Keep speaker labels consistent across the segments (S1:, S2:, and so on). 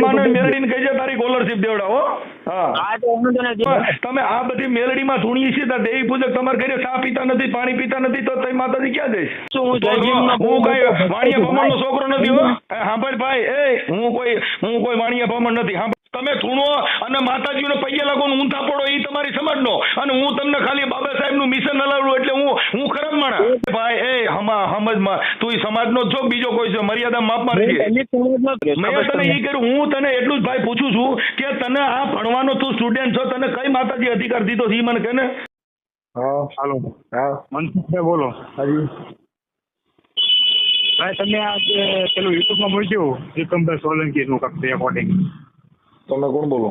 S1: માને મેલડીને કહેજે તારી દેવડાવો હા. તમે આ બધી મેલડીમાં ધૂણીએ છીએ તો દેવી પૂજક તમારે ઘરે ચા પીતા નથી પાણી પીતા નથી તો તમે માતાજી ક્યાં જઈશ?
S2: હું
S1: કઈ વાણિયા ભમણનો
S2: ભાઈ,
S1: છોકરો નથી હો. સાંભળ ભાઈ એ હું કોઈ હું કોઈ વાણિયા ભમણ નથી સાંભળ. તમે ધૂણો અને માતાજીનો પૈયા લાગો ને ઊંધા પડો એ તમારી સમજનો. અને હું તમને ખાલી બાબા સાહેબનું મિશન હલાવું એટલે હું હું ખરાબ માણસ. હમા સમજમાં તું એ સમાજનો જ છો બીજો કોઈ છે? મર્યાદા માપમાં
S2: જ
S1: મેં તને એ કર્યું. હું તને એટલું જ ભાઈ પૂછું છું કે તને આ ભણવાનો તું સ્ટુડન્ટ છો તને કઈ માતાજી અધિકાર દીધો છે એ મને કે ને?
S3: હા
S2: હાલો.
S3: હા
S2: મનસુખભાઈ બોલો.
S3: હાજી.
S2: ભાઈ તમે આ પેલું યુટ્યુબમાં મૂક્યું વિક્રમભાઈ સોલંકીનું કંઈક રેકોર્ડિંગ
S3: તમે કોણ બોલો?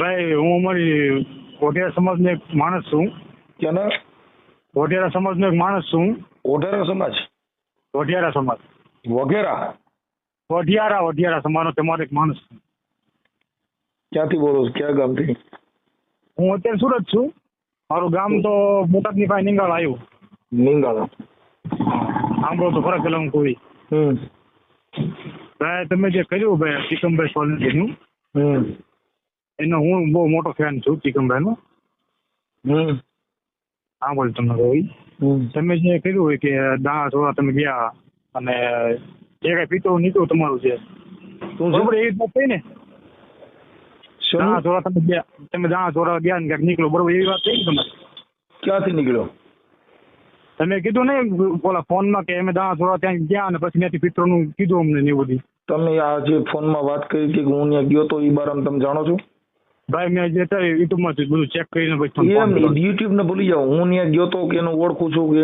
S2: ભાઈ હું અમારી કોઠિયાર સમાજનો એક માણસ છું.
S3: ક્યાંના
S2: કોઠિયારા સમાજનો એક માણસ છું
S3: ઓઢેરા સમાજ?
S2: કોઠિયારા સમાજ.
S3: વગેરા
S2: વઢિયારા વઢિયારા સમાજનો તમારો એક માણસ છું.
S3: ક્યાંથી બોલો છો? કયા ગામથી?
S2: હું અત્યારે સુરત છું. મારું ગામ તો બોટાદની પાસે નિંગાળ આવ્યું.
S3: નિંગાળ.
S2: સાંભળો તો ફરક પેલા હું કોઈ ભાઈ તમે જે કર્યું ભાઈ ચિકમભાઈ સોલંકીનું એનો હું બહુ મોટો ફેન છું ચિકમભાઈનો સાંભળ તમને કહું તમે જે કર્યું હોય કે દાણા થોડા તમે ગયા અને જે કઈ પીતો નીકળ્યું તમારું છે. બરોબર. એવી વાત થઈ ને? દાણા થોડા તમે ગયા તમે દાણા થોડા ગયા ને ક્યાંક નીકળો બરોબર એવી વાત થઈ ને તમારે?
S3: ક્યાંથી નીકળ્યો?
S2: તમે કીધું ને ઓલા ફોનમાં કે અમે દાણા થોડા ત્યાં ગયા અને પછી ત્યાંથી પિત્રોનું કીધું અમને ને એવું બધું.
S3: તમે આ જે ફોનમાં વાત કરી કે હું ત્યાં ગયો તો એ બારામાં તમે જાણો છો?
S2: ભાઈ મેં જે અત્યારે યુટ્યુબમાંથી બધું ચેક કરીને પછી
S3: એમ યુટ્યુબ ને ભૂલી જાઓ. હું ત્યાં ગયો તો કે એને ઓળખું છું કે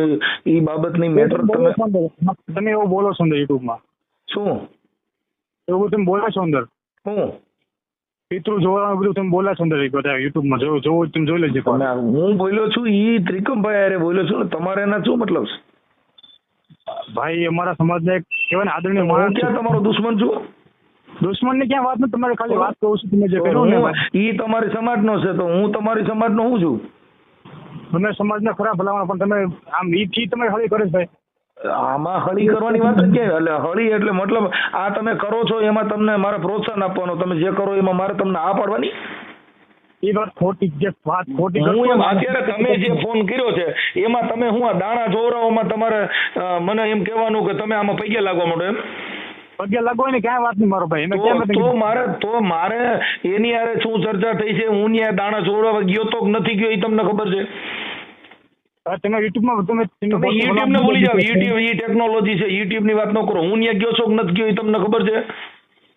S3: એ બાબતની મેટર
S2: તમે બોલો
S3: તમે
S2: એવું બોલો છો અંદર યુટ્યુબમાં.
S3: શું?
S2: એવું તમે બોલો છો અંદર
S3: હું?
S2: પિતૃ જોવાનું બધું તમે બોલા છો અંદર બધા યુટ્યુબમાં. જોવો જોવું તમે જોઈ લેજો
S3: હું બોલ્યો છું એ ત્રિકમભાઈ અરે બોલ્યો છું ને તમારે એના શું મતલબ છે?
S2: ભાઈ અમારા સમાજના એક કહેવાય ને આદરણીય માણસ
S3: ક્યાં તમારો દુશ્મન છું?
S2: દુશ્મનની ક્યાં વાત નથી? તમારે ખાલી વાત કહું છું તમે જે કહ્યું ને
S3: ઈ તમારી સમાજનો છે તો હું તમારી સમાજનો હું છું?
S2: તમે સમાજને ખરાબ ભલામણ પણ તમે આમ ઈ ઈ તમે ખાલી કરે છે ભાઈ.
S3: આમાં હળી કરવાની વાત જ ક્યાં? એટલે હળી એટલે મતલબ આ તમે કરો છો એમાં તમને મારે પ્રોત્સાહન આપવાનો તમે જે કરો એમાં મારે તમને આ પાડવાની?
S2: એ વાત ખોટી જે વાત ખોટી
S3: હું એમ અત્યારે તમે જે ફોન કર્યો છે એમાં તમે હું આ દાણા જોવરાઓમાં તમારે મને એમ કહેવાનું કે તમે આમાં પૈયા લાગવા માંડો એમ?
S2: પગે લાગો ને વાત નહીં મારો ભાઈ? એમે કેમ
S3: તો મારે તો મારે એની હારે શું ચર્ચા થઈ છે? હું ત્યાં દાણા જોવડાવવા ગયો તો નથી ગયો એ તમને ખબર છે?
S2: તમે યુટ્યુબમાં તમે
S3: તમે યુટ્યુબ ભૂલી જાઓ. યુટ્યુબ એ ટેકનોલોજી છે. યુટ્યુબની વાત ન કરો. હું ત્યાં ગયો છો નથી ગયો એ તમને ખબર છે?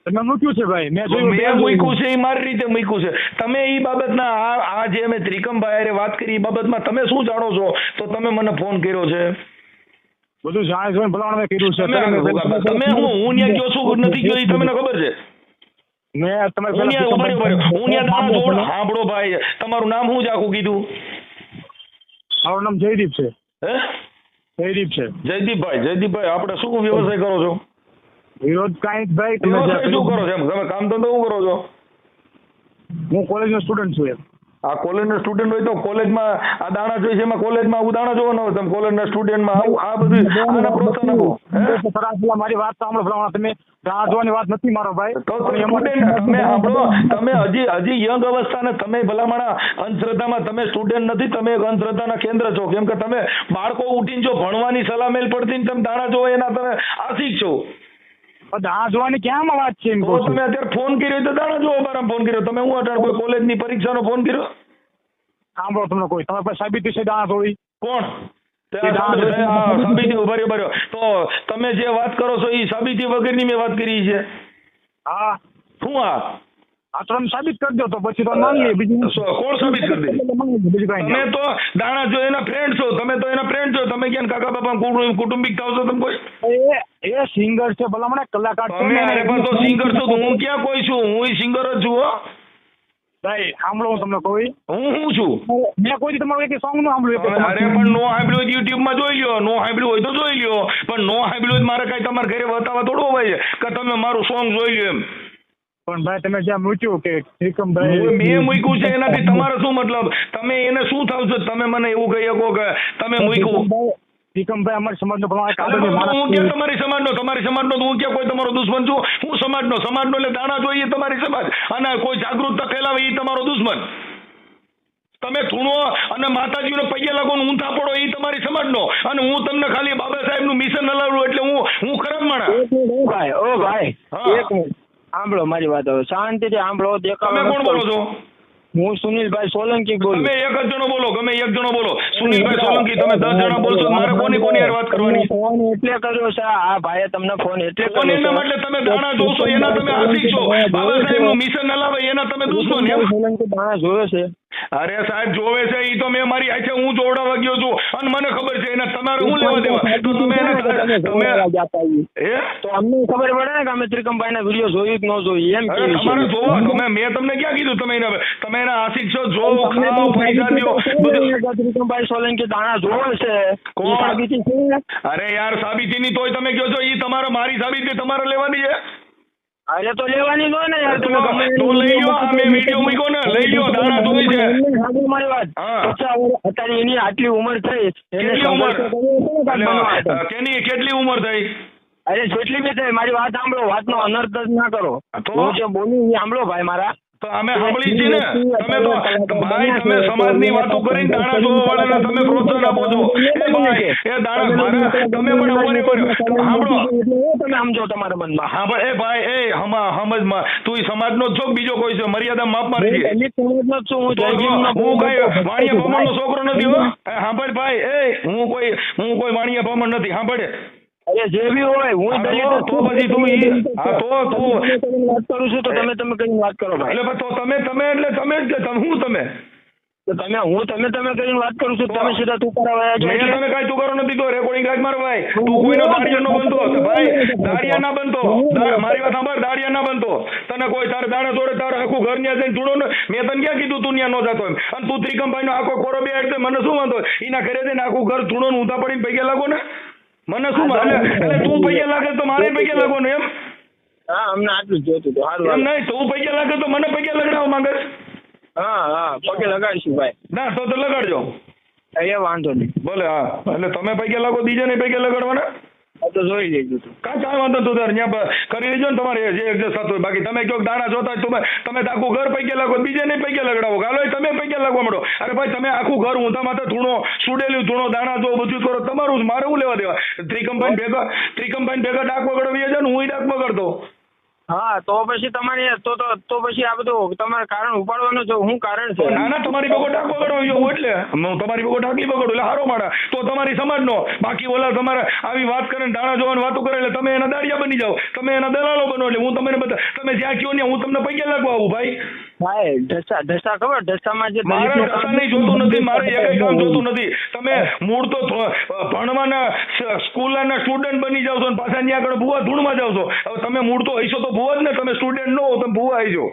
S2: તમે મૂક્યું છે ભાઈ. મેં જોયું
S3: મેં મૂક્યું છે એ મારી રીતે મૂક્યું છે. તમે એ બાબતના આ આ જે મેં ત્રિકમભાઈ વાત કરી એ બાબતમાં તમે શું જાણો છો? તો તમે મને ફોન કર્યો છે.
S2: બધું જાણે જોઈને ભલામણ મેં કર્યું છે.
S3: તમે હું હું ત્યાં ગયો છું નથી ગયો એ તમને ખબર છે?
S2: મેં તમે
S3: હું ત્યાં સાંભળો ભાઈ તમારું નામ શું છે કીધું?
S2: મારું નામ જયદીપ છે.
S3: હે?
S2: જયદીપ છે.
S3: જયદીપભાઈ જયદીપભાઈ આપણે શું વ્યવસાય કરો છો?
S2: વિરોધ કાંઈક ભાઈ તમે
S3: શું કરો છો તમે કામ ધંધો શું કરો છો?
S2: હું કોલેજનો સ્ટુડન્ટ છું એમ.
S3: આ કોલેજના સ્ટુડન્ટ હોય તો કોલેજમાં આ દાણા જોઈએ છે એમાં કોલેજમાં આવું દાણા જોવાના હોય તમે કોલેજના સ્ટુડન્ટમાં આવું આ બધું આના પ્રોત્સાહન આપો.
S2: મારી વાત સાંભળો પ્રમાણે તમે રાહ જોવાની વાત નથી મારો ભાઈ.
S3: તો તમે સાંભળો તમે હજી હજી યંગ અવસ્થાને તમે ભલામણા અંધશ્રદ્ધામાં તમે સ્ટુડન્ટ નથી તમે એક અંધશ્રદ્ધાના કેન્દ્ર છો. કેમ કે તમે બાળકો ઉઠીને જો ભણવાની સલાહ મેલ પડતી ને તમે દાણા જોવો એના તમે આશિક છો.
S2: રાહ જોવાની વાત છે
S3: તો તમે અત્યારે ફોન કર્યો તો દાણા જોવા બારામાં ફોન કર્યો. તમે હું અટાણ કોઈ કોલેજની પરીક્ષાનો ફોન કર્યો?
S2: સાંભળો તમને કોઈ. તમારી પાસે સાબિતી છે દાણા થોડી
S3: કોણ?
S2: દાણા
S3: સાબિતી- ઊભા રહ્યો, તો તમે જે વાત કરો છો એ સાબિતી વગરની મેં વાત કરી છે.
S2: હા.
S3: શું આ?
S2: સાબિત કરી દો તો પછી તો માની બીજું
S3: કોણ સાબિત કરી દે? તમે તો દાણા જો એના ફ્રેન્ડ છો તમે તો એના ફ્રેન્ડ છો. તમે ક્યાં કાકા બાપા કુટુંબિક થાવ છો તમે કોઈ?
S2: એ સિંગર છે ભલા મને કલાકાર
S3: તમે અરે પણ તો સિંગર છો તો હું ક્યાં કોઈ છું? હું સિંગર જ છું હો.
S2: ભાઈ સાંભળો હું તમને કહું
S3: હું હું છું?
S2: મેં કોઈ તમારું એક સોંગનું સાંભળ્યું
S3: અરે પણ નો સાંભળ્યું હોય યુટ્યુબમાં જોઈ લ્યો. નો સાંભળ્યું હોય તો જોઈ લ્યો. પણ નો સાંભળ્યું મારે કઈ તમારે ઘરે બતાવવા થોડું હોય કે તમે મારું સોંગ જોઈ લ્યો એમ.
S2: પણ ભાઈ તમે જ્યાં મૂક્યું કે
S3: એકમ
S2: ત્રિકમભાઈ
S3: મેં મૂક્યું છે એનાથી તમારે શું મતલબ? તમે એને શું થાવ છો? તમે મને એવું કહી શકો કે તમે મૂક્યું.
S2: ત્રિકમભાઈ અમારી સમાજનો
S3: હું કે તમારી સમાજનો? તમારી સમાજનો હું કે કોઈ તમારો દુશ્મન છું? હું સમાજનો સમાજનો એટલે દાણા જોઈએ તમારી સમાજ. અને કોઈ જાગૃતતા ફેલાવે એ તમારો દુશ્મન. તમે ધૂણો અને માતાજીનો પૈયા લાગો ને ઊંધા પડો એ તમારી સમાજનો. અને હું તમને ખાલી બાબા સાહેબનું મિશન હલાવું એટલે હું હું ખરાબ માણા
S1: ઓ ભાઈ ઓ ભાઈ એક મિનિટ. સાંભળો મારી વાત હવે. શાંતિથી સાંભળો દેખાવ
S3: તમે કોણ બોલો છો?
S1: હું સુનિલભાઈ સોલંકી બોલું.
S3: તમે એક જ જણો બોલો ગમે એક જણો બોલો. સુનિલભાઈ સોલંકી તમે દસ જણા બોલશો મારે કોની કોની વાત કરવાની?
S1: ફોન એટલે કર્યો છે આ ભાઈએ તમને ફોન એટલે
S3: કોણ એના એટલે તમે ઘણા જોશો એના તમે આશિક છો. બાબા સાહેબનું મિશન હલાવે એના તમે દુશ્મન એમ?
S1: સોલંકી દાણા જોયો છે.
S3: અરે સાહેબ જોવે છે એ તો મેં મારી આંખે હું જોવડાવવા ગયો છું. અને મને ખબર છે એને તમારે હું લેવા દેવા? તો તમે એને
S1: તમે
S3: એ
S1: તો અમને ખબર પડે ને કે અમે ત્રિકમભાઈ ના વીડિયો જોયું કે ન જોયું? એમ કે
S3: તમારે. જોવો તમે મેં તમને ક્યાં કીધું? તમે એને તમે એના આશિક છો જો ખાઓ પૈસા
S1: કે ત્રિકમભાઈ સોલંકી દાણા જોવે છે.
S3: કોણ? અરે યાર સાબિતી ની તોય તમે કહો છો? એ તમારે મારી સાબિતી તમારે લેવાની છે?
S1: અરે તો લેવાની ને યાર તમે
S3: તો લઈ લ્યો, આ મેં video મૂક્યો ને, લઈ લ્યો, દાણા જોઈ છે.
S1: સાંભળો મારી વાત
S3: હા.
S1: પચાસ વર્ષ અત્યારે એની આટલી ઉંમર થઈ
S3: કેટલી ઉંમર
S1: ને.
S3: કેની કેટલી ઉંમર થઈ
S1: અરે જેટલી બી થઈ મારી વાત સાંભળો વાતનો અનર્થ જ ના કરો
S3: તો?
S1: હું જે બોલું એ સાંભળો ભાઈ મારા
S3: તો અમે સાંભળી છીએ ને. તમે તો ભાઈ તમે સમાજની વાતો કરીને દાણા જોવા વાળાને તમે પ્રોત્સાહન આપો છો. એ ભાઈ એ દાણા મારા તમે પણ અમારી પર સાંભળો.
S1: તમે સમજો તમારા મનમાં.
S3: હા પણ એ ભાઈ એ હમા સમજમાં તું સમાજ સમાજનો જ છો બીજો કોઈ છે? મર્યાદા માપમાં
S1: હું
S3: રહીએ
S1: દલિત સમાજનો હું
S3: કઈ વાણિયા
S1: મોટો
S3: ભમરનો છોકરો નથી હો? સાંભળ ભાઈ એ હું કોઈ હું કોઈ વાણિયા ભમણ નથી. સાંભળે.
S1: અરે જે બી હોય હું દલિત
S3: તો- તો. પછી તું ઈ- હા, તો તું-
S1: તમે વાત કરું છું તો તમે તમે કઈ વાત કરો ભાઈ.
S3: એટલે તો તમે તમે એટલે તમે જ તમે હું તમે?
S1: તો તમે હું તમે તમે કરીને વાત કરું છું તમે સીધા તું કરાવવા
S3: મેં
S1: એટલે
S3: તને કાંઈ તુકારો નથી તો રેકોર્ડિંગ રાખ મારો ભાઈ. તું કોઈનો દાડિયો ન બનતો ભાઈ. દાડિયા ના બનતો. મારી વાત સાંભળ દાડિયા ના બનતો. તને કોઈ તારે દાણે જોડે તારે આખું ઘર ન્યા જઈને જુડો ને મેં તને ક્યાં કીધું તું ન્યા ન જતો એમ? અને તું ત્રિકમભાઈ નો આખો કોરો બે એટલે મને શું વાંધો? એના ઘરે જઈને આખું ઘર જુડો ને ઊંધા પડીને પૈકે લાગો ને? મને શું એટલે તું પૈયા લાગે તો મારે પૈયા લાગવાનું એમ?
S1: હા અમને આટલું જોતું તો સારું
S3: એમ નહીં તું પૈયા લાગે તો મને પૈયા લગાડવા માંગે?
S1: હા હા પગે લગાડીશું ભાઈ.
S3: ના તો તો લગાડજો.
S1: એ વાંધો નહીં.
S3: ભલે હા. એટલે તમે પૈયા લાગો બીજાને પૈકે લગાડવાના?
S1: તો જોઈ લેજો
S3: કાંઈ કાંઈ વાંધો તું તાર ન્યા કરી લેજો ને તમારે જે એડજસ્ટ થતું બાકી તમે કયો દાણા જોતા તમે તમે આખું ઘર પૈકી લાગો નહીં પૈકી લગડાવો કાલો તમે પૈકી લાગવા માંડો. અરે ભાઈ તમે આખું ઘર ઊંધા માથે ધૂણો સુડેલું ધૂણો દાણા જો બધું કરો તમારું જ, મારે હું લેવા દેવા? ત્રિકમભાઈ ભેગા ત્રિકમભાઈ ભેગા ડાક વગડવી છે ને હું ડાક વગડતો.
S1: હા તો પછી તમારે તો તો તો પછી આ બધું તમારે કારણ ઉપાડવાનું છે શું કારણ છે?
S3: ના ના તમારી બગો ડાક બગડો જો એટલે. હું તમારી બગો ડાકલી બગડો એટલે હારો માણા તો તમારી સમાજનો. બાકી ઓલા તમારે આવી વાત કરે દાણા જોવાની વાતો કરે એટલે તમે એના દાડિયા બની જાઓ. તમે એના દલાલો બનો એટલે હું તમને બધા તમે જ્યાં કયો ને હું તમને પૈસા લાગવા આવું ભાઈ.
S1: ભાઈ ઢસા ઢસા ખબર? ઢસામાં જે
S3: મારે
S1: ઢસા
S3: નહીં જોતું નથી મારે એકેય કામ જોતું નથી. તમે મૂળ તો ભણવાના સ્કૂલના સ્ટુડન્ટ બની જાવ છો અને પાછા ત્યાં આગળ ભૂવા ધૂળમાં જાવ છો. હવે તમે મૂળ તો હશો તો ભૂવા ને તમે સ્ટુડન્ટ નો તમે ભૂવા હશો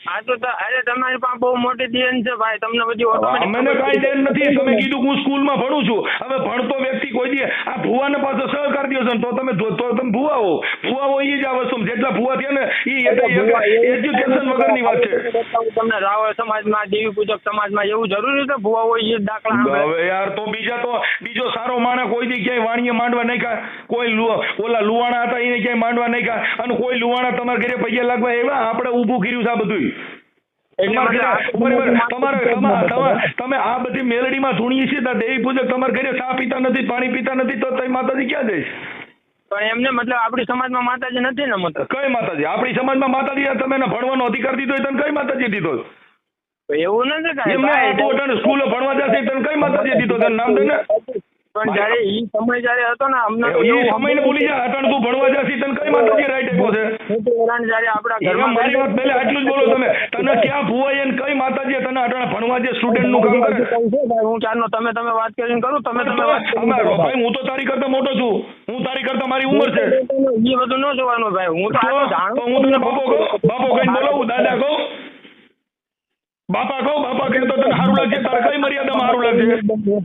S1: આ તો અરે તમારી પાસે બહુ મોટી દેન છે ભાઈ. તમને બધી automatic
S3: અમને
S1: ખબર
S3: દેન નથી. તમે કીધું હું સ્કૂલમાં ભણું છું. હવે ભણતો વ્યક્તિ કોઈ દી આ ભૂવાને પાછો સહકાર દ્યો છો તો તમે તો તમે ભૂવા હો ભૂવા હો એ જ આ વસ્તુ જેટલા ભૂવા થયા ને એ એજ્યુકેશન વગરની વાત છે.
S1: તમને રાવળ સમાજમાં દેવી પૂજક સમાજમાં એવું જરૂરી છે? ભૂવા હોય એ દાખલા
S3: હવે યાર તો બીજા તો બીજો સારો માણસ કોઈ દી ક્યાંય વાણીએ માંડવા નહીં કા કોઈ ઓલા લુવાણા હતા એને ક્યાંય માંડવા નહીં કા અને કોઈ લુવાણા તમારા ઘરે પૈયા લાગવા એવા આપણે ઊભું કર્યું છે આ બધું તમે આ બધી મેલડીમાં ધૂણીએ છીએ તો દેવી પૂજક તમારે ઘરે ચા પીતા નથી પાણી પીતા નથી તો તમે માતાજી ક્યાં જઈશ
S1: પણ એમને મતલબ આપણી સમાજમાં માતાજી નથી ને મતલબ?
S3: કઈ માતાજી? આપણી સમાજમાં માતાજી તમે એને ભણવાનો અધિકાર દીધો તમે તને કઈ માતાજી દીધો
S1: એવું નથી
S3: સ્કૂલે ભણવા જશે તને કઈ માતાજી દીધો તને નામ દે ને.
S1: પણ જયારે ઈ સમય જયારે હતો ને અમને
S3: એ
S1: સમય
S3: ને ભૂલી જા અટણ તું ભણવા જાસી તને કઈ માતાજી રાઈટ આપ્યો છે?
S1: હું તો હેરાન જયારે
S3: આપડા
S1: ઘરમાં
S3: મારી વાત પહેલા આટલું જ બોલો તમે. તને ક્યાં ભુવાઈ ને કઈ માતાજીએ તને અટણ ભણવા જે સ્ટુડન્ટનું કામ કરે.
S1: હું ચારનો તમે તમે વાત કરીને કરું તમે તમે
S3: ભાઈ હું તો તારી કરતા મોટો છું. હું તારી કરતા મારી ઉંમર છે.
S1: એ બધું ન જોવાનું ભાઈ. હું તો જાણું
S3: હું તને બાપો કહું બાપો કહીને બોલાવું દાદા કહું. બાપા કહો બાપા કહે તો તને સારું લાગે તારે કઈ મર્યાદામાં સારું લાગે?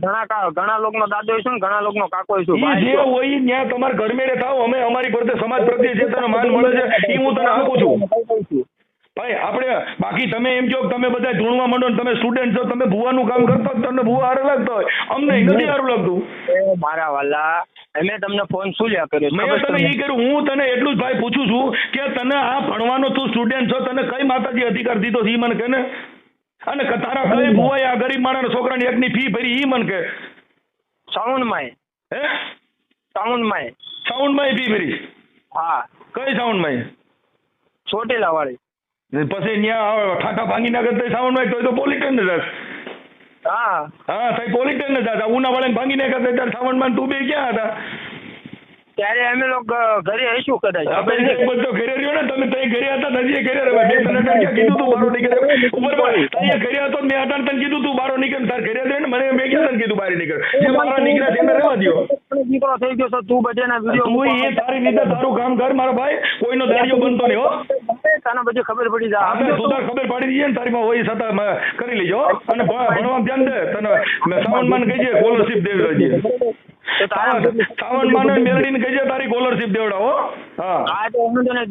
S1: ઘણા ઘણા લોકોનો દાદો છે ઘણા લોકોનો કાકો છે
S3: જે હોય ન્યા તમારે ઘર મેળે થાવ અમે અમારી પ્રત્યે સમાજ પ્રત્યે જે તને માન મળે છે એ હું તને આપું છું. ભાઈ આપણે બાકી તમે એમ કહો તમે બધા ધૂણવા માંડો તમે સ્ટુડન્ટ છો તમે ભૂવાનું કામ કરતા તમને ભૂવા હારું લાગતો હોય. અમને નથી સારું લાગતું.
S1: મારા વાલા મેં તમને ફોન શું લ્યા કર્યો?
S3: મેં તને એ કર્યું હું તને એટલું જ ભાઈ પૂછું છું કે તને આ ભણવાનો તું સ્ટુડન્ટ છો તને કઈ માતાજી અધિકાર દીધો છે ઈ મને કે ને? અને તારા કઈ ભુવાએ આ ગરીબ માણસ છોકરાની એકની ફી ભરી ઈ મન કે.
S1: માય
S3: હે?
S1: સાઉન્ડમાં
S3: સાઉન્ડમાં ફી ભરી.
S1: હા.
S3: કઈ સાઉન્ડમાં
S1: ચોટીલા વાળી
S3: પછી ન્યા ઠાઠા ભાંગી ના કરતા સાઉન્ડમાં માય એ તો પોલીસ ને
S1: હા.
S3: હા સાહેબ પોલીસ ને જાસ ઉના વાળા ભાંગી ના કરતા ત્યારે માં તું બે ક્યાં હતા?
S1: ત્યારે અમે લોકો ઘરે હશું કદાચ.
S3: આપણે એક બધો ઘરે રહ્યો ને તમે તઈ ઘરે હતા તજી ઘરે રહે બે અઠવાડિયા કીધું તું બારો નીકળે. ઉપર તઈ ઘરે હતો મેં હતા તને કીધું તું બારો નીકળ તાર ઘરે રહ્યો ને. મને મેં કીધું કીધું બહાર નીકળ. જે બહાર નીકળ્યા છે એને રહેવા દ્યો.
S1: દીકરો થઈ ગયો તો તું બધાના
S3: તું એ તારી રીતે તારું કામ કર મારા ભાઈ. કોઈનો દાડિયો બનતો નહીં હો.
S1: તને બધી ખબર પડી જાય.
S3: આપણે સુધાર ખબર પડી દઈએ ને તારીમાં હોય છતાં કરી લેજો અને ભણ- ભણવામાં ધ્યાન દે તને સાવન માન કહીજે સ્કોલરશિપ
S1: દેવી તારા
S3: સાવન માનો મેળવીને કહીજે તારી સ્કોલરશીપ દેવડાવો. હા.
S1: હા તો હું તને